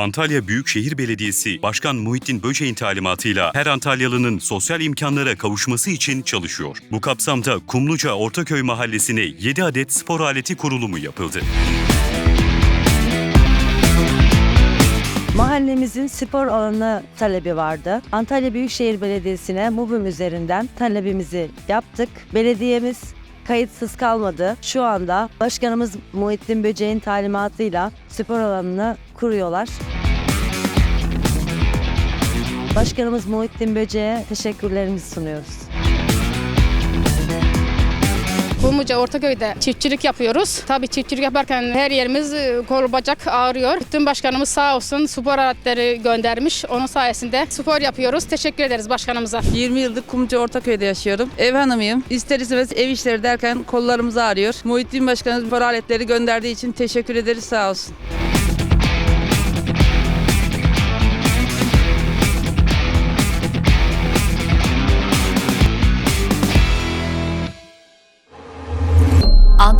Antalya Büyükşehir Belediyesi Başkan Muhittin Böceğin talimatıyla her Antalyalı'nın sosyal imkanlara kavuşması için çalışıyor. Bu kapsamda Kumluca Ortaköy Mahallesi'ne 7 adet spor aleti kurulumu yapıldı. Mahallemizin spor alanı talebi vardı. Antalya Büyükşehir Belediyesi'ne MUBİM üzerinden talebimizi yaptık. Belediyemiz kayıtsız kalmadı. Şu anda Başkanımız Muhittin Böceğin talimatıyla spor alanını kuruyorlar. Başkanımız Muhittin Böceğe teşekkürlerimizi sunuyoruz. Kumluca Ortaköy'de çiftçilik yapıyoruz. Tabii çiftçilik yaparken her yerimiz e, kol bacak ağrıyor. Bütün başkanımız sağ olsun spor aletleri göndermiş. Onun sayesinde spor yapıyoruz. Teşekkür ederiz başkanımıza. 20 yıldır Kumcu Ortaköy'de yaşıyorum. Ev hanımıyım. İster istemez ev işleri derken kollarımız ağrıyor. Muhittin Başkanımız spor aletleri gönderdiği için teşekkür ederiz sağ olsun.